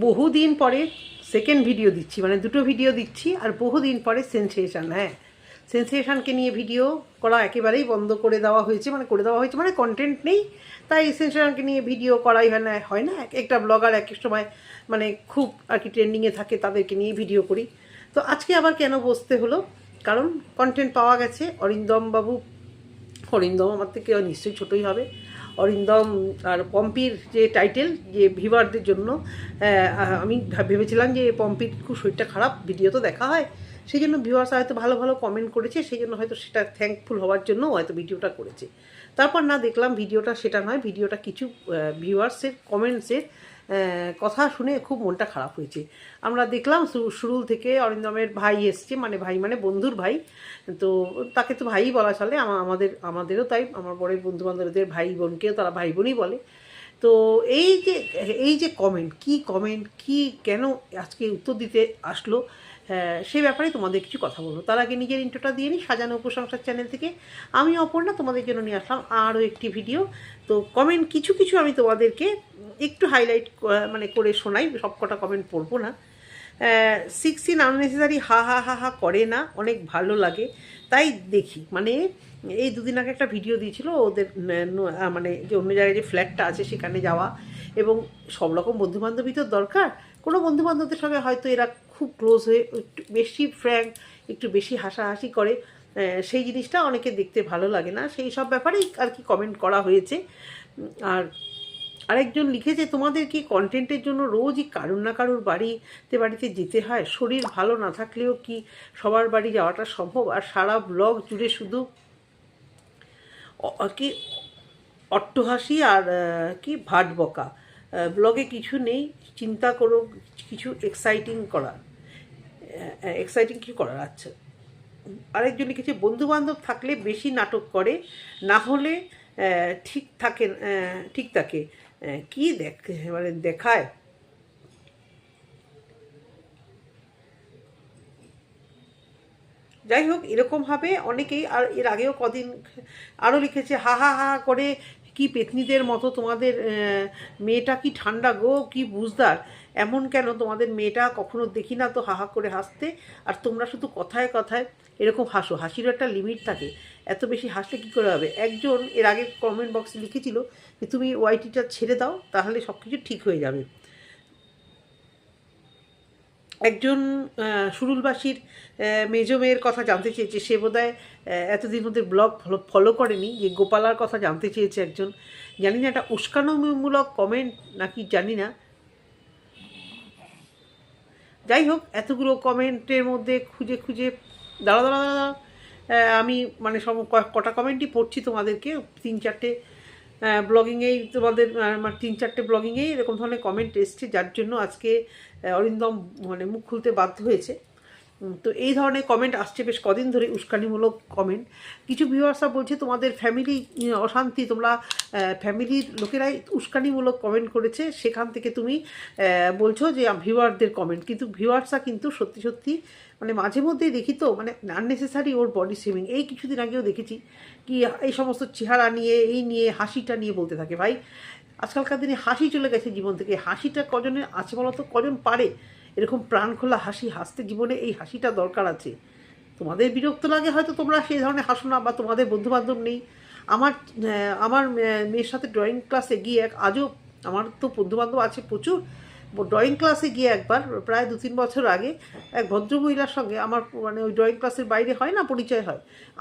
বহুদিন পরে second video দিচ্ছি মানে দুটো ভিডিও দিচ্ছি আর বহুদিন পরে সেন্সেশন হ্যাঁ। সেন্সেশনকে নিয়ে ভিডিও করা একেবারেই বন্ধ করে দেওয়া হয়েছে মানে করে দেওয়া হয়েছে মানে কন্টেন্ট নেই। তাই সেন্সেশনকে নিয়ে ভিডিও করাই হয় না হয় না। এক- একটা ব্লগার এক এক সময় মানে খুব আর কি ট্রেন্ডিংয়ে থাকে, তাদেরকে নিয়ে ভিডিও করি। তো আজকে আবার কেন বসতে হলো? কারণ কন্টেন্ট পাওয়া গেছে অরিন্দম বাবু। অরিন্দম আমার থেকে নিশ্চয়ই ছোটোই হবে। অরিন্দম আর পম্পির যে টাইটেল যে ভিভারদের জন্য আমি ভেবেছিলাম যে পম্পির খুব শরীরটা খারাপ ভিডিও তো দেখা হয়। সেই জন্য ভিউয়ার্স হয়তো ভালো ভালো কমেন্ট করেছে, সেই জন্য হয়তো সেটা থ্যাঙ্কফুল হওয়ার জন্য হয়তো ভিডিওটা করেছে। তারপর না দেখলাম ভিডিওটা সেটা নয় ভিডিওটা কিছু ভিউয়ার্সের কমেন্টসের কথা শুনে খুব মনটা খারাপ হয়েছে। আমরা দেখলাম সুরুল থেকে অরিন্দমের ভাই এসছে মানে ভাই মানে বন্ধুর ভাই। তো তাকে তো ভাই বলা চলে। আমাদের, আমাদেরও তাই। আমার বড়ের বন্ধু বান্ধবদের ভাই বোনকেও তারা ভাই বোনই বলে। তো এই যে এই যে কমেন্ট কি কমেন্ট কি কেন আজকে উত্তর দিতে আসলো সেই ব্যাপারে তোমাদের কিছু কথা বলব। তার আগে নিজের ইন্টোটা দিয়ে নিই সাজানো উপসংসার চ্যানেল থেকে। আমি অপর্ণা, তোমাদের জন্য নিয়ে আসলাম আরও একটি ভিডিও তো কমেন্ট কিছু কিছু আমি তোমাদেরকে একটু হাইলাইট মানে করে শোনাই সব কটা কমেন্ট পড়ব না। সিক্সটিন আননেসেসারি হা হা হা হা করে না, অনেক ভালো লাগে। তাই দেখি। মানে এই দুদিন আগে একটা ভিডিও দিয়েছিল ওদের মানে যে অন্য জায়গায় যে ফ্ল্যাটটা আছে সেখানে যাওয়া এবং সব রকম বন্ধুবান্ধবী তো দরকার। কোনো বন্ধুবান্ধবদের সঙ্গে হয়তো এরা খুব ক্লোজ হয়ে একটু বেশি ফ্র্যাঙ্ক একটু বেশি হাসাহাসি করে সেই জিনিসটা অনেকে দেখতে ভালো লাগে না। সেই সব ব্যাপারেই আর কি কমেন্ট করা হয়েছে। আর আরেকজন লিখেছে তোমাদের কি কন্টেন্টের জন্য রোজই কারুর না কারুর বাড়িতে বাড়িতে যেতে হয়? শরীর ভালো না থাকলেও কি সবার বাড়ি যাওয়াটা সম্ভব? আর সারা ব্লগ জুড়ে শুধু কি অট্টহাসি আর কি ভাট বকা। ব্লগে কিছু নেই, চিন্তা করো, কিছু এক্সাইটিং করার। এক্সাইটিং কিছু করার? আচ্ছা। আরেকজন লিখেছে বন্ধু বান্ধব থাকলে বেশি নাটক করে, না হলে ঠিক থাকে ঠিক থাকে। কি দেখ মানে দেখায়? যাই হোক এরকমভাবে অনেকেই, আর এর আগেও কদিন আরও লিখেছে, হা হা হা করে কি পেতনিদের মতো তোমাদের মেয়েটা কি ঠান্ডা গো, কি বুঝদার? এমন কেন তোমাদের মেয়েটা কখনো দেখি না তো হা হা করে হাসতে? আর তোমরা শুধু কথায় কথায় এরকম হাসো। হাসিরও একটা লিমিট থাকে। এত বেশি হাসলে কী করে হবে? একজন এর আগে কমেন্ট বক্সে লিখেছিল যে, তুমি ওয়াইটিটা ছেড়ে দাও, তাহলে সব কিছু ঠিক হয়ে যাবে। একজন সুরুলবাসীর মেজো মেয়ের কথা জানতে চেয়েছে। সে বোধহয় এতদিন ওদের ব্লগ ফলো করেনি যে, গোপালার কথা জানতে চেয়েছে একজন। জানি না, এটা উস্কানোমূলক কমেন্ট নাকি জানি না। যাই হোক, এতগুলো কমেন্টের মধ্যে খুঁজে খুঁজে দাঁড়া দাঁড়া দাঁড়া আমি মানে সব কটা কমেন্টই পড়ছি তোমাদেরকে, তিন চারটে ব্লগিংয়েই তোমাদের আমার তিন চারটে ব্লগিংয়েই এরকম ধরনের কমেন্ট এসছে, যার জন্য আজকে অরিন্দম মানে মুখ খুলতে বাধ্য হয়েছে। তো এই ধরনের কমেন্ট আসছে বেশ কদিন ধরে উস্কানিমূলক কমেন্ট কিছু ভিউয়ার্সরা বলছে, তোমাদের ফ্যামিলি অশান্তি, তোমরা ফ্যামিলির লোকেরাই উস্কানিমূলক কমেন্ট করেছে। সেখান থেকে তুমি বলছো যে ভিউয়ারদের কমেন্ট কিন্তু ভিউয়ার্সরা কিন্তু সত্যি সত্যি মানে মাঝে মধ্যেই দেখি তো মানে আননেসেসারি ওর বডি শেমিং এই কিছুদিন আগেও দেখেছি কি, এই সমস্ত চেহারা নিয়ে, এই নিয়ে, হাসিটা নিয়ে বলতে থাকে। ভাই, আজকালকার দিনে হাসি চলে গেছে জীবন থেকে। হাসিটা কজনের, আছে বলো তো কজন পারে? এরকম প্রাণ খোলা হাসি, হাসতে জীবনে এই হাসিটা দরকার আছে। তোমাদের বিরক্ত লাগে হয়তো তোমরা সেই ধরনের হাসো না বা তোমাদের বন্ধু বান্ধব নেই। আমার আমার মেয়ের সাথে ড্রয়িং ক্লাসে গিয়ে এক, আজও আমার তো বন্ধু বান্ধব আছে প্রচুর। ড্রয়িং ক্লাসে গিয়ে একবার, প্রায় দু তিন বছর আগে এক ভদ্রমহিলার সঙ্গে আমার মানে ওই ড্রয়িং ক্লাসের বাইরে হয় না, পরিচয় হয়।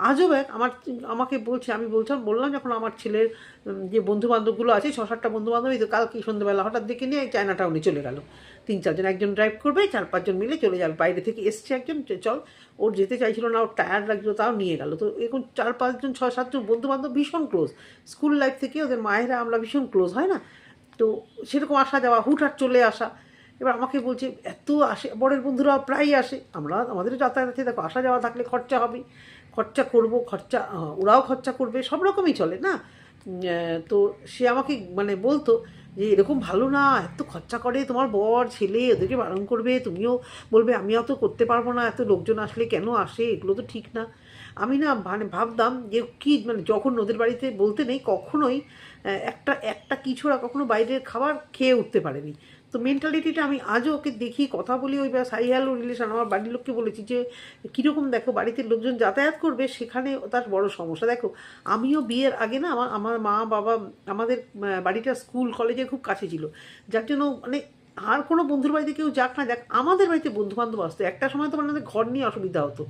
আজও এক, আমার আমাকে বলছে, আমি বলছিলাম, বললাম যখন আমার ছেলের যে বন্ধু বান্ধবগুলো আছে ছ সাতটা বন্ধু বান্ধব এই তো কালকে সন্ধ্যেবেলা হঠাৎ দেখে নিয়ে চায়না টাউনে চলে গেল। তিন চারজন একজন ড্রাইভ করবে চার পাঁচজন মিলে চলে যাবে, বাইরে থেকে এসছে একজন চল, ওর যেতে চাইছিল না, ওর টায়ার লাগছিল, তাও নিয়ে গেল। তো এরকম চার পাঁচজন ছ সাতজন বন্ধু বান্ধব ভীষণ ক্লোজ স্কুল লাইফ থেকে ওদের মায়েরা আমরা ভীষণ ক্লোজ হয় না? তো সেরকম আসা যাওয়া, হুটহাট চলে আসা। এবার আমাকে বলছে, এত আসে, বরের বন্ধুরা প্রায়ই আসে। আমরা, আমাদেরও যাতায়াত আছে, দেখো, আসা যাওয়া থাকলে খরচা হবে। খরচা করব, খরচা ওরাও খরচা করবে, সব রকমই চলে, না? তো সে আমাকে মানে বলতো যে এরকম ভালো না, এত খরচা করে তোমার বর, ছেলে, ওদেরকে বারণ করবে, তুমিও বলবে আমি অত করতে পারব না, এত লোকজন আসলে কেন আসে, এগুলো তো ঠিক না। আমি না মানে ভাবতাম যে কী মানে যখন ওদের বাড়িতে বলতে নেই, কখনোই একটা একটা কিছুরা কখনো বাইরের খাবার খেয়ে উঠতে পারেনি। তো মেন্টালিটিটা আমি আজও ওকে দেখি, কথা বলি, ওই ব্যাস হাই হ্যালো রিলেশন আমার বাড়ির লোককে বলেছি যে, কীরকম দেখো, বাড়িতে লোকজন যাতায়াত করবে, সেখানে তার বড় সমস্যা। দেখো, আমিও বিয়ের আগে না, আমার আমার মা, বাবা, আমাদের বাড়িটা স্কুল, কলেজের খুব কাছে ছিল। যার জন্য মানে আর কোনো বন্ধুর বাড়িতে কেউ যাক না যাক আমাদের বাড়িতে বন্ধু বান্ধব আসতো। একটা সময় তো মানে ঘর নিয়ে অসুবিধা হতো।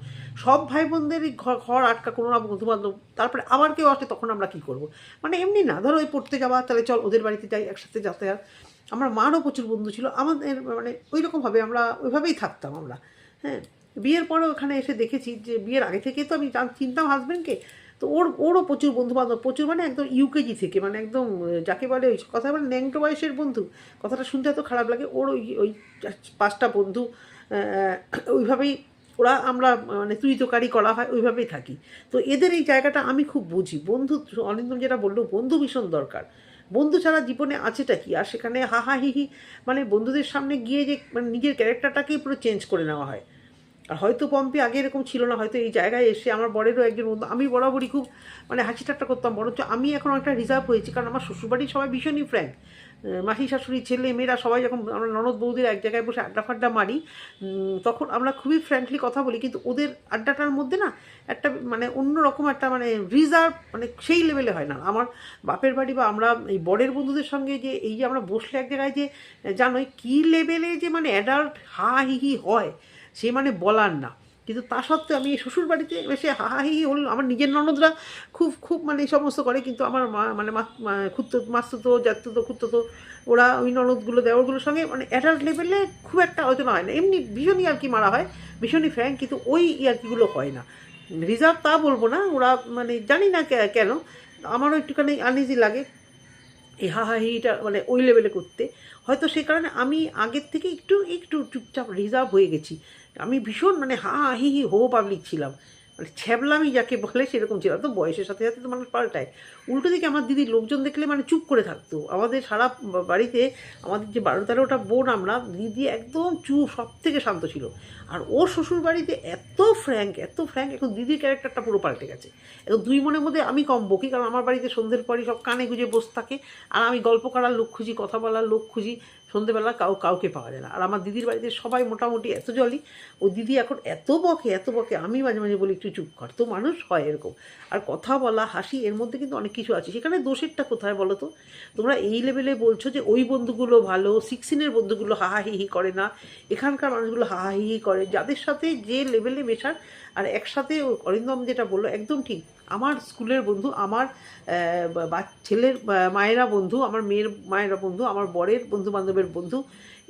সব ভাই বোনদেরই ঘর ঘর আটকা, কোনো না বন্ধু বান্ধব তারপরে আবার কেউ আসলে তখন আমরা কী করব? মানে এমনি না, ধরো ওই পড়তে যাওয়া, তাহলে চল ওদের বাড়িতে যাই, একসাথে যাতায়াত। আমার মারও প্রচুর বন্ধু ছিল। আমাদের মানে ওই রকমভাবে আমরা ওইভাবেই থাকতাম আমরা। হ্যাঁ বিয়ের পরে ওখানে এসে দেখেছি যে বিয়ের আগে থেকেই তো আমি চিনতাম হাজব্যান্ডকে তো ওর, ওরও প্রচুর বন্ধু বান্ধব প্রচুর মানে একদম ইউকেজি থেকে মানে একদম যাকে বলে ওই কথা বলে ন্যাংটো বয়সের বন্ধু। কথাটা শুনতে এত খারাপ লাগে, ওর ওই ওই পাঁচটা বন্ধু ওইভাবেই ওরা আমরা মানে তুই তোকারি করা হয়, ওইভাবেই থাকি। তো এদের এই জায়গাটা আমি খুব বুঝি। বন্ধু অনিন্দম যেটা বলল, বন্ধু ভীষণ দরকার। বন্ধু ছাড়া জীবনে আছেটা কি? আর সেখানে হাহা হিহি মানে বন্ধুদের সামনে গিয়ে যে মানে নিজের ক্যারেক্টারটাকেই পুরো চেঞ্জ করে নেওয়া হয়। আর হয়তো পম্পি আগে এরকম ছিল না, হয়তো এই জায়গায় এসে আমার বরেরও একজন বন্ধু, আমি বরাবরই খুব মানে হাসি ঠাট্টা করতাম, বরঞ্চ আমি এখন একটা রিজার্ভ হয়েছি, কারণ আমার শ্বশুরবাড়ির সবাই ভীষণই ফ্র্যাঙ্ক মাসি, শাশুড়ি, ছেলে, মেয়েরা সবাই যখন আমরা ননদ বৌদির এক জায়গায় বসে আড্ডা ফাড্ডা মারি তখন আমরা খুবই ফ্র্যাঙ্কলি কথা বলি, কিন্তু ওদের আড্ডাটার মধ্যে না একটা মানে অন্য রকম একটা মানে রিজার্ভ মানে সেই লেভেলে হয় না। আমার বাপের বাড়ি বা আমরা এই বরের বন্ধুদের সঙ্গে যে এই যে আমরা বসলে এক জায়গায় যে, জানোই কী লেভেলে যে মানে অ্যাডাল্ট হা হি হি হয়, সে মানে বলার না। কিন্তু তা সত্ত্বেও আমি শ্বশুর বাড়িতে এসে হাহাহি হল, আমার নিজের ননদরা খুব খুব মানে এই সমস্ত করে, কিন্তু আমার মা মানে খুঁড়তো মাস্তুতো জাতুতো খুঁড়তো ওরা ওই ননদগুলো দেওয়ারগুলোর সঙ্গে মানে অ্যাডাল্ট লেভেলে খুব একটা আলোচনা হয় না। এমনি ভীষণই আর কি মারা হয়, ভীষণই ফ্র্যাঙ্ক কিন্তু ওই ইয়ার্কিগুলো হয় না। রিজার্ভ তা বলব না, ওরা মানে জানি না কেন, আমারও একটুখানি আনইজি লাগে এই হাহাহিটা মানে ওই লেভেলে করতে। হয়তো সে কারণে আমি আগের থেকে একটু একটু চুপচাপ রিজার্ভ হয়ে গেছি। আমি ভীষণ মানে হা, হি হি, হো পাবলিক ছিলাম মানে ছ্যাবলামি যাকে বলে সেরকম ছিলাম তো বয়সের সাথে সাথে তো মানুষ পাল্টায়। উল্টো দিকে আমার দিদির লোকজন দেখলে মানে চুপ করে থাকতো। আমাদের সারা বাড়িতে আমাদের যে বারো তেরোটা বোন আমরা, দিদি একদম চুপ, সব থেকে শান্ত ছিল। আর ওর শ্বশুর বাড়িতে এত ফ্র্যাঙ্ক এত ফ্র্যাঙ্ক, এখন দিদির ক্যারেক্টারটা পুরো পাল্টে গেছে। এখন দুই মনের মধ্যে আমি কম বকি, কারণ আমার বাড়িতে সন্ধ্যের পরই সব কানে গুজে বসে থাকে। আর আমি গল্প করার লোক খুঁজি, কথা বলার লোক খুঁজি। সন্ধ্যেবেলা কাউ, কাউকে পাওয়া যায় না। আর আমার দিদির বাড়িতে সবাই মোটামুটি এত জলই ও দিদি এখন এত বকে এত বকে, আমি মাঝে মাঝে বলি, একটু চুপ কর। তো মানুষ হয় এরকম। আর কথা বলা, হাসি, এর মধ্যে কিন্তু অনেক কিছু আছে। সেখানে দোষেরটা কোথায় বলো তো? তোমরা এই লেভেলে বলছো যে ওই বন্ধুগুলো ভালো সিক্সিনের বন্ধুগুলো হাহাহিহি করে না। এখানকার মানুষগুলো হাহাহিহি করে। যাদের সাথে যে লেভেলে মেশার আর একসাথে অরিন্দম যেটা বলল, একদম ঠিক। আমার স্কুলের বন্ধু, আমার ছেলের মায়েরা বন্ধু, আমার মেয়ের মায়েরা বন্ধু, আমার বরের বন্ধু বান্ধবের বন্ধু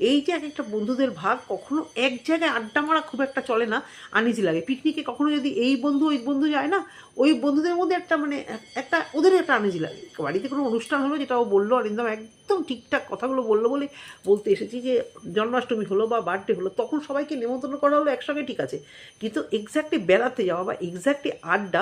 এই যে এক একটা বন্ধুদের ভাগ, কখনো এক জায়গায় আড্ডা মারা খুব একটা চলে না আনিজি লাগে। পিকনিকে কখনো যদি এই বন্ধু, ওই বন্ধু যায় না, ওই বন্ধুদের মধ্যে একটা মানে একটা ওদের একটা আনিজি লাগে। বাড়িতে কোনো অনুষ্ঠান হলো যেটা ও বলল, অরিন্দম একদম ঠিকঠাক কথাগুলো বলল বলে বলতে এসেছি যে, জন্মাষ্টমী হলো বা বার্থডে হলো, তখন সবাইকে নেমন্তন্ন করা হলো একসঙ্গে, ঠিক আছে। কিন্তু এক্স্যাক্টলি বেড়াতে যাওয়া বা এক্স্যাক্টলি আড্ডা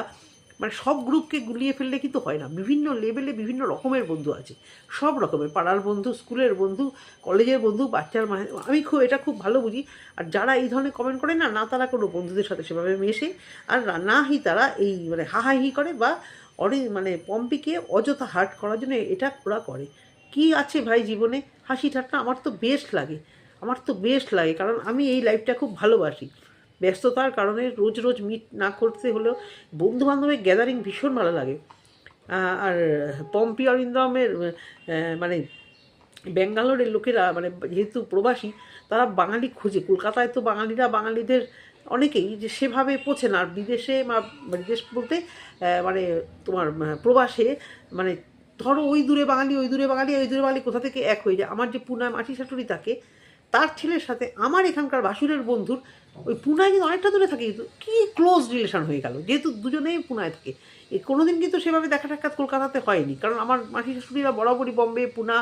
মানে সব গ্রুপকে গুলিয়ে ফেললে কিন্তু হয় না। বিভিন্ন লেভেলে বিভিন্ন রকমের বন্ধু আছে। সব রকমের। পাড়ার বন্ধু, স্কুলের বন্ধু, কলেজের বন্ধু, বাচ্চার মা আমি খুব, এটা খুব ভালো বুঝি। আর যারা এই ধরনের কমেন্ট করে না না তারা কোনো বন্ধুদের সাথে সেভাবে মেশে। আর না- হি তারা এই মানে হাহাহি করে বা অনে মানে পম্পিকে অযথা হার্ট করার জন্য এটা ওরা করে। কি আছে ভাই জীবনে? হাসি ঠাট্টা আমার তো বেস্ট লাগে। আমার তো বেস্ট লাগে। কারণ আমি এই লাইফটা খুব ভালোবাসি। ব্যস্ততার কারণে রোজ রোজ মিট না করতে হলেও বন্ধু বান্ধবের গ্যাদারিং ভীষণ ভালো লাগে। আর পম্পি অরিন্দমের মানে ব্যাঙ্গালোরের লোকেরা মানে যেহেতু প্রবাসী, তারা বাঙালি খুঁজে। কলকাতায় তো বাঙালিরা বাঙালিদের অনেকেই যে সেভাবে পৌঁছে না। আর বিদেশে বিদেশ বলতে মানে তোমার প্রবাসে মানে ধরো ওই দূরে বাঙালি, ওই দূরে বাঙালি, ওই দূরে বাঙালি কোথা থেকে এক হয়ে যায়। আমার যে পুনায় মাটি শাশুড়ি থাকে, তার ছেলের সাথে আমার এখানকার বাসুরের বন্ধুর ওই পুনায় কিন্তু অনেকটা দূরে থাকে, কিন্তু কী ক্লোজ রিলেশন হয়ে গেল? যেহেতু দুজনেই পুনায় থাকে। এ কোনোদিন কিন্তু সেভাবে দেখা সাক্ষাৎ কলকাতাতে হয়নি, কারণ আমার মাসি শাশুড়িরা বরাবরই বম্বে, পুনা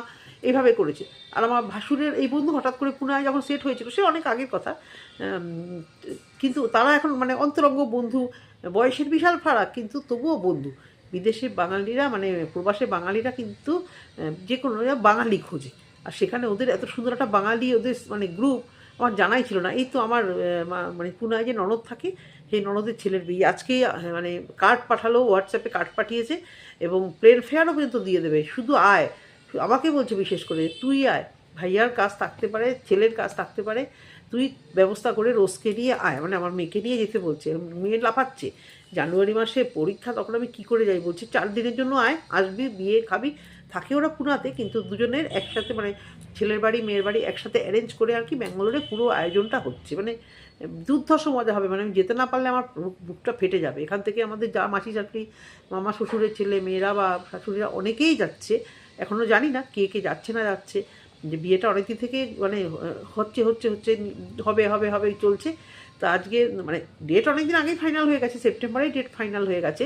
এইভাবে করেছে। আর আমার ভাসুরের এই বন্ধু হঠাৎ করে পুনায় যখন সেট হয়েছিল, সে অনেক আগের কথা কিন্তু তারা এখন মানে অন্তরঙ্গ বন্ধু, বয়সের বিশাল ফারাক, কিন্তু তবুও বন্ধু। বিদেশে বাঙালিরা মানে প্রবাসে বাঙালিরা কিন্তু যে কোনো বাঙালি খোঁজে। আর সেখানে ওদের এত সুন্দর একটা বাঙালি ওদের মানে গ্রুপ আমার জানাই ছিল না। এই তো আমার মানে পুনায় যে ননদ থাকে, সেই ননদের ছেলের বিয়ে। আজকে মানে কার্ড পাঠালো, হোয়াটসঅ্যাপে কার্ড পাঠিয়েছে এবং প্লেন ফেয়ারও পর্যন্ত দিয়ে দেবে। শুধু আয়। আমাকে বলছে বিশেষ করে, তুই আয়। ভাইয়ার কাজ থাকতে পারে, ছেলের কাজ থাকতে পারে, তুই ব্যবস্থা করে রোজকে নিয়ে আয়। মানে আমার মেয়েকে নিয়ে যেতে বলছে। মেয়ে লাফাচ্ছে। জানুয়ারি মাসে পরীক্ষা, তখন আমি কি করে যাই? বলছি, চার দিনের জন্য আয়। আসবি, বিয়ে খাবি। থাকে ওরা পুনাতে, কিন্তু দুজনের একসাথে মানে ছেলের বাড়ি, মেয়ের বাড়ি একসাথে অ্যারেঞ্জ করে আর কি ব্যাঙ্গালোরে পুরো আয়োজনটা হচ্ছে। মানে দুর্ধর্ষ মজা হবে। মানে আমি যেতে না পারলে আমার বুকটা ফেটে যাবে। এখান থেকে আমাদের যা মাসি চাকরি, মামা শ্বশুরের ছেলে, মেয়েরা বা শাশুড়িরা অনেকেই যাচ্ছে। এখনও জানি না কে কে যাচ্ছে না যাচ্ছে। যে বিয়েটা অনেকদিন থেকে মানে হচ্ছে হচ্ছে হচ্ছে, হবে হবে হবে, চলছে। তো আজকে মানে ডেট অনেকদিন আগেই ফাইনাল হয়ে গেছে। সেপ্টেম্বরেই ডেট ফাইনাল হয়ে গেছে।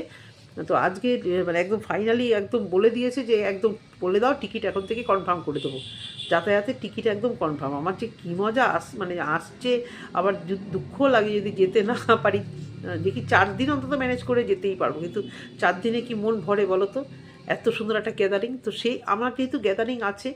তো আজকে মানে একদম ফাইনালি একদম বলে দিয়েছে যে একদম বলে দাও টিকিট এখন থেকে কনফার্ম করে দেবো। যাতায়াতের টিকিট একদম কনফার্ম আমার যে কী মজা আস মানে আসছে, আবার দুঃখ লাগে যদি যেতে না পারি। দেখি চার দিন অন্তত ম্যানেজ করে যেতেই পারব। কিন্তু চার দিনে কি মন ভরে বলো তো? এত সুন্দর একটা গ্যাদারিং তো সেই আমার যেহেতু গ্যাদারিং আছে,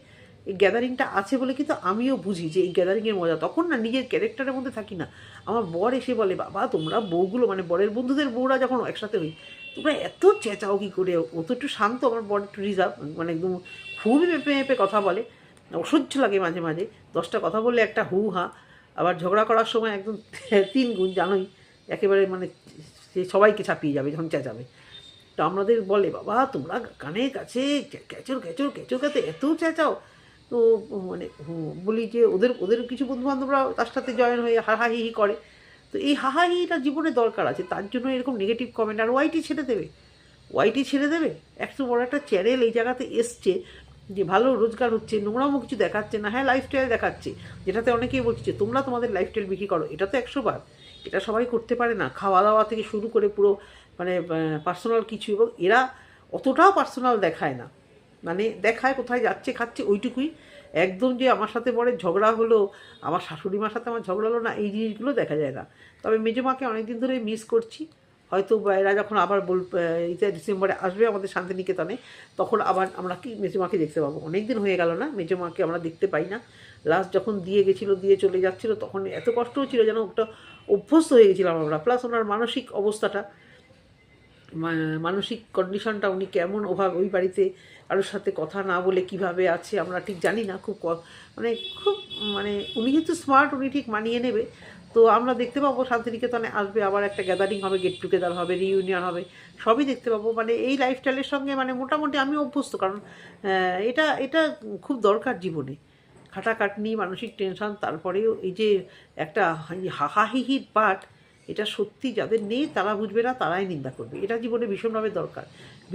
এই গ্যাদারিংটা আছে বলে কিন্তু আমিও বুঝি যে এই গ্যাদারিংয়ের মজা। তখন না নিজের ক্যারেক্টারের মধ্যে থাকি না। আমার বর এসে বলে, বাবা, তোমরা বউগুলো মানে বরের বন্ধুদের বউরা যখন একসাথে হই তোমরা এত চেঁচাও কী করে, ও একটু শান্ত, আমার বর একটু রিজার্ভ মানে একদম খুবই মেপে মেপে কথা বলে, অসহ্য লাগে মাঝে মাঝে। দশটা কথা বললে একটা হু হা, আবার ঝগড়া করার সময় একদম তিন গুণ জানোই, একেবারে মানে সে সবাইকে ছাপিয়ে যাবে যখন চেঁচাবে। তো আমাদের বলে, বাবা, তোমরা কানের কাছে ক্যাচর ক্যাচর ক্যাচর কাতে এত চেঁচাও। তো মানে বলি যে, ওদের ওদের কিছু বন্ধু বান্ধবরা তার সাথে জয়েন হয়ে হাহাহি করে। তো এই হাহাহিটা জীবনে দরকার আছে, তার জন্য এরকম নেগেটিভ কমেন্ট আর ওয়াইটি ছেড়ে দেবে। ওয়াইটি ছেড়ে দেবে? একশো বড় একটা চ্যানেল এই জায়গাতে এসছে যে ভালো রোজগার হচ্ছে, নোংরামো কিছু দেখাচ্ছে না হ্যাঁ লাইফস্টাইল দেখাচ্ছে, যেটাতে অনেকেই বলছে, তোমরা তোমাদের লাইফস্টাইল বিক্রি করো। এটা তো একশো বার। এটা সবাই করতে পারে না। খাওয়া দাওয়া থেকে শুরু করে পুরো মানে পার্সোনাল কিছু এবং এরা অতটাও পার্সোনাল দেখায় না। মানে দেখায় কোথায় যাচ্ছে, খাচ্ছে, ওইটুকুই। একদম যে আমার সাথে পরে ঝগড়া হলো, আমার শাশুড়ি মার সাথে আমার ঝগড়া হলো না, এই জিনিসগুলো দেখা যায় না। তবে মেজো মাকে অনেকদিন ধরে মিস করছি। হয়তো এরা যখন আবার বল ডিসেম্বরে আসবে আমাদের শান্তিনিকেতনে, তখন আবার আমরা কি মেজো মাকে দেখতে পাবো? অনেক দিন হয়ে গেল না মেজো মাকে আমরা দেখতে পাই না। লাস্ট যখন দিয়ে গেছিল, দিয়ে চলে যাচ্ছিল, তখন এত কষ্ট হচ্ছিল যেন ওটা অভ্যস্ত হয়ে গেছিলাম আমরা। প্লাস ওনার মানসিক অবস্থাটা মানসিক কন্ডিশনটা উনি কেমন ওভাবে ওই বাড়িতে কারোর সাথে কথা না বলে কীভাবে আছে আমরা ঠিক জানি না, খুব মানে খুব মানে উনি যেহেতু স্মার্ট উনি ঠিক মানিয়ে নেবে। তো আমরা দেখতে পাবো শান্তিনিকেতনে আসবে, আবার একটা গ্যাদারিং হবে গেট টুগেদার হবে রিইউনিয়ন হবে, সবই দেখতে পাবো। মানে এই লাইফস্টাইলের সঙ্গে মানে মোটামুটি আমি অভ্যস্ত, কারণ এটা এটা খুব দরকার জীবনে। খাটাখাটনি, মানসিক টেনশন তারপরেও এই যে একটা হাহাহিহির পাঠ এটা সত্যি যাদের নেই তারা বুঝবে না, তারাই নিন্দা করবে। এটা জীবনে ভীষণভাবে দরকার।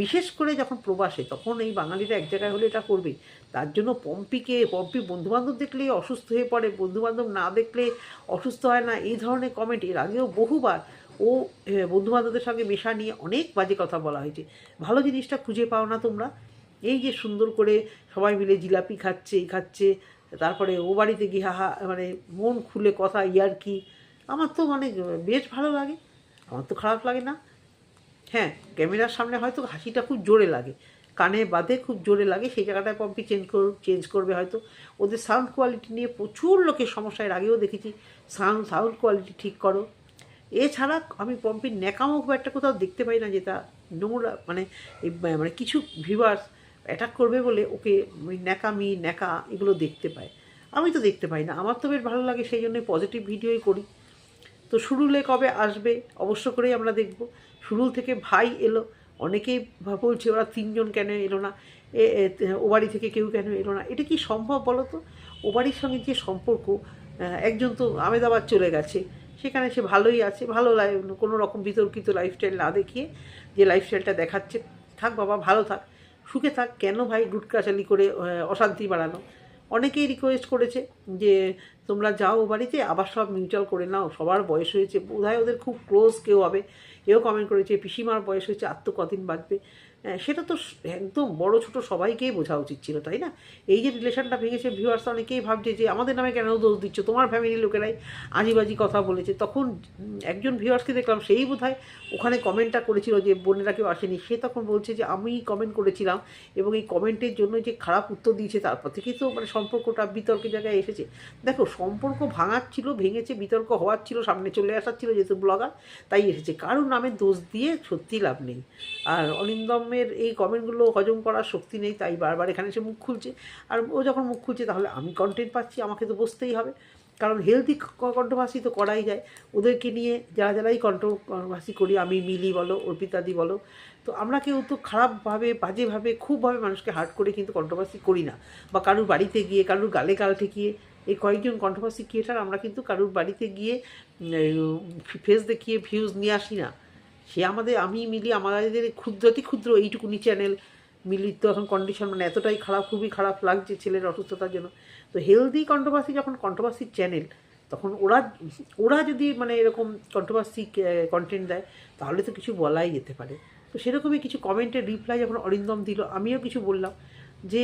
বিশেষ করে যখন প্রবাসে, তখন এই বাঙালিরা এক জায়গায় হলে এটা করবে। তার জন্য পম্পিকে, পম্পি বন্ধুবান্ধব দেখলে অসুস্থ হয়ে পড়ে, বন্ধুবান্ধব না দেখলে অসুস্থ হয় না, এই ধরনের কমেন্ট এর আগেও বহুবার ও বন্ধুবান্ধবদের সঙ্গে মেশা নিয়ে অনেক বাজে কথা বলা হয়েছে। ভালো জিনিসটা খুঁজে পাও না তোমরা। এই যে সুন্দর করে সবাই মিলে জিলাপি খাচ্ছে, এই খাচ্ছে, তারপরে ও বাড়িতে গিয়ে হাহা মানে মন খুলে কথা ইয়ার কি আমার তো মানে বেশ ভালো লাগে। আমার তো খারাপ লাগে না। হ্যাঁ ক্যামেরার সামনে হয়তো হাসিটা খুব জোরে লাগে। কানে বাঁধে খুব জোরে লাগে, সেই জায়গাটায় পম্পি চেঞ্জ কর চেঞ্জ করবে হয়তো। ওদের সাউন্ড কোয়ালিটি নিয়ে প্রচুর লোকের সমস্যা এর আগেও দেখেছি। সাউন্ড সাউন্ড কোয়ালিটি ঠিক করো। এছাড়া আমি পম্পির ন্যাকামো খুব একটা কোথাও দেখতে পাই না, যেটা নোংরা মানে মানে কিছু ভিউয়ার্স অ্যাটাক করবে বলে ওকে ওই ন্যাকামি, ন্যাকা এগুলো দেখতে পায়। আমি তো দেখতে পাই না। আমার তো বেশ ভালো লাগে, সেই জন্য পজিটিভ ভিডিওই করি। তো সুরুলে কবে আসবে? অবশ্য করেই আমরা দেখব। সুরুল থেকে ভাই এলো। অনেকেই বলছে, ওরা তিনজন কেন এলো না? ও বাড়ি থেকে কেউ কেন এলো না? এটা কি সম্ভব বলো তো? ও বাড়ির সঙ্গে যে সম্পর্ক একজন তো আমেদাবাদ চলে গেছে। সেখানে সে ভালোই আছে, ভালো লাইফ কোনো রকম বিতর্কিত লাইফস্টাইল না দেখিয়ে যে লাইফস্টাইলটা দেখাচ্ছে। থাক বাবা, ভালো থাক। সুখে থাক। কেন ভাই গুটকাচালি করে অশান্তি বাড়ানো? অনেকেই রিকোয়েস্ট করেছে যে তোমরা যাও ও বাড়িতে, আবার সব মিউচুয়াল করে নাও, সবার বয়স হয়েছে। বোধহয় ওদের খুব ক্লোজ কেউ হবে। এও কমেন্ট করেছে, পিসিমার বয়স হয়েছে, আর তো কদিন বাঁচবে। সেটা তো একদম বড় ছোট সবাইকেই বোঝা উচিত ছিল, তাই না? এই যে রিলেশনটা ভেঙেছে ভিউয়ার্স অনেকেই ভাবছে যে, আমাদের নামে কেন দোষ দিচ্ছ? তোমার ফ্যামিলির লোকেরাই আজিবাজি কথা বলেছে। তখন একজন ভিউয়ার্সকে দেখলাম, সেই বোধহয় ওখানে কমেন্টটা করেছিল যে, বোনেরা কেউ আসেনি। সে তখন বলছে যে, আমি কমেন্ট করেছিলাম এবং এই কমেন্টের জন্য যে খারাপ উত্তর দিয়েছে তারপর থেকেই তো মানে সম্পর্কটা বিতর্কের জায়গায় এসেছে। দেখো, সম্পর্ক ভাঙার ছিল, ভেঙেছে, বিতর্ক হওয়ার ছিল, সামনে চলে আসার ছিল, যেহেতু ব্লগার তাই এসেছে। কারোর নামে দোষ দিয়ে সত্যি লাভ নেই। আর অনিন্দম অরিন্দমের এই কমেন্টগুলো হজম করার শক্তি নেই, তাই বারবার এখানে এসে মুখ খুলছে। আর ও যখন মুখ খুলছে, তাহলে আমি কন্টেন্ট পাচ্ছি, আমাকে তো বসতেই হবে। কারণ হেলদি কণ্ঠভাষী তো করাই যায়। ওদেরকে নিয়ে যারা যারাই কণ্ঠভাষী করি, আমি, মিলি বলো অর্পিতাদি বলো, তো আমরা কেউ তো খারাপভাবে, বাজেভাবে, খুবভাবে মানুষকে হার্ট করে কিন্তু কণ্ঠভাষী করি না। বা কারুর বাড়িতে গিয়ে, কারুর গালে গাল ঠেকিয়ে, এই কয়েকজন কণ্ঠভাষী ক্রিয়েটার আমরা কিন্তু কারুর বাড়িতে গিয়ে ফেস দেখিয়ে ভিউজ নিয়ে আসি না। সে আমাদের, আমি মিলি আমাদের ক্ষুদ্রতি ক্ষুদ্র এইটুকুনি চ্যানেল মিলির তো এখন কন্ডিশন মানে এতটাই খারাপ, খুবই খারাপ লাগছে ছেলের অসুস্থতার জন্য। তো হেলদি কণ্ঠবাসী যখন কণ্ঠবাসীর চ্যানেল তখন ওরা ওরা যদি মানে এরকম কণ্ঠবাসী কন্টেন্ট দেয়, তাহলে তো কিছু বলাই যেতে পারে। তো সেরকমই কিছু কমেন্টের রিপ্লাই যখন অরিন্দম দিল, আমিও কিছু বললাম যে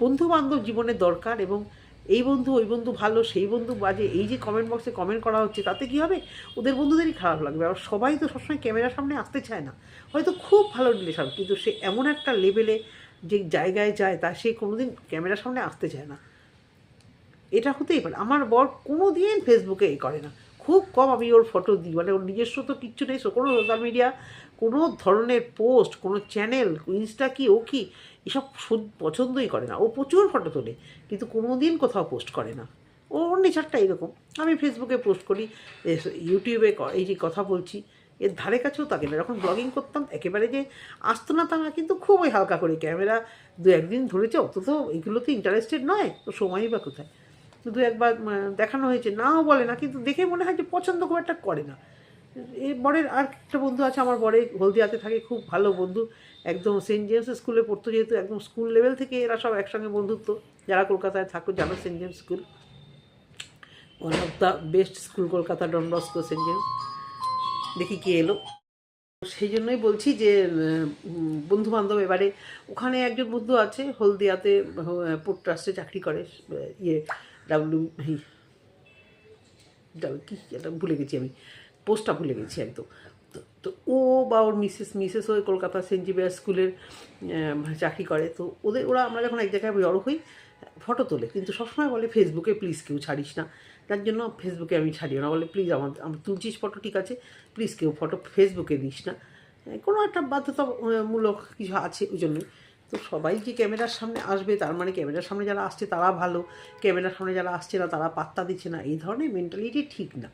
বন্ধু বান্ধব জীবনে দরকার এবং এই বন্ধু, ওই বন্ধু ভালো, সেই বন্ধু বাজে, এই যে কমেন্ট বক্সে কমেন্ট করা হচ্ছে, তাতে কী হবে? ওদের বন্ধুদেরই খারাপ লাগবে। আর সবাই তো সবসময় ক্যামেরার সামনে আসতে চায় না। হয়তো খুব ভালো রিলেশন কিন্তু সে এমন একটা লেভেলে যে জায়গায় যায়, তা সে কোনোদিন ক্যামেরার সামনে আসতে চায় না। এটা হতেই পারে। আমার বর কোনো দিন ফেসবুকে এ করে না। খুব কম আমি ওর ফটো দিই। মানে ওর নিজস্ব তো কিচ্ছু নেই। কোনো সোশ্যাল মিডিয়া কোনো ধরনের পোস্ট কোনো চ্যানেল ইনস্টা কি, ও কি, এসব পছন্দই করে না। ও প্রচুর ফটো তোলে, কিন্তু কোনো দিন কোথাও পোস্ট করে না। ও ওর নেচারটা এরকম। আমি ফেসবুকে পোস্ট করি ইউটিউবে এই যে কথা বলছি, এর ধারে কাছেও তাকে না। যখন ব্লগিং করতাম, একেবারে যে আসতো না তা না, কিন্তু খুবই হালকা করে। ক্যামেরা দু একদিন ধরেছে অত তো এগুলোতে ইন্টারেস্টেড নয়, তো সময়ই বা কোথায়? দু একবার দেখানো হয়েছে। নাও বলে না, কিন্তু দেখে মনে হয় যে পছন্দ খুব একটা করে না। এ বরের আর একটা বন্ধু আছে, আমার বরে হলদিয়াতে থাকে, খুব ভালো বন্ধু। একদম সেন্ট জেমস স্কুলে পড়তো যেহেতু, একদম স্কুল লেভেল থেকে এরা সব একসঙ্গে বন্ধুত্ব। যারা কলকাতায় থাকো, জানো Saint James school? One of the best school Kolkata Don Bosco, Saint James. দেখি কে এলো। সেই জন্যই বলছি যে বন্ধু বান্ধব এবারে। ওখানে একজন বন্ধু আছে, হলদিয়াতে পোর্ট ট্রাস্টে চাকরি করে ইয়ে ডাব্লিউ কি? এটা ভুলে গেছি আমি। পোস্টটা ভুলে গেছি একদম। তো ও বা ওর মিসেস মিসেস ওই কলকাতা সেন্ট জেভিয়ার স্কুলের চাকরি করে। তো ওদের, ওরা আমরা যখন এক জায়গায় জড়ো হই, ফটো তোলে। কিন্তু সবসময় বলে, ফেসবুকে প্লিজ কেউ ছাড়িস না। তার জন্য ফেসবুকে আমি ছাড়িও না। বলে প্লিজ আমার আমার তুলছিস ফটো, ঠিক আছে। প্লিজ কেউ ফটো ফেসবুকে দিস না। কোনো একটা বাধ্যতামূলক কিছু আছে ওই জন্যই। তো সবাই যে ক্যামেরার সামনে আসবে? তার মানে ক্যামেরার সামনে যারা আসছে তারা ভালো। ক্যামেরার সামনে যারা আসছে না, তারা পাত্তা দিচ্ছে না। এই ধরনের মেন্টালিটি ঠিক না।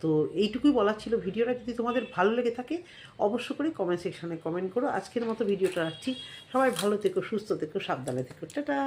তো এইটুকুই বলার ছিল ভিডিওটা। যদি তোমাদের ভালো লেগে থাকে, অবশ্য করে কমেন্ট সেকশানে কমেন্ট করো। আজকের মতো ভিডিওটা রাখছি। সবাই ভালো থেকো, সুস্থ থেকো, সাবধানে থেকো। টাটা!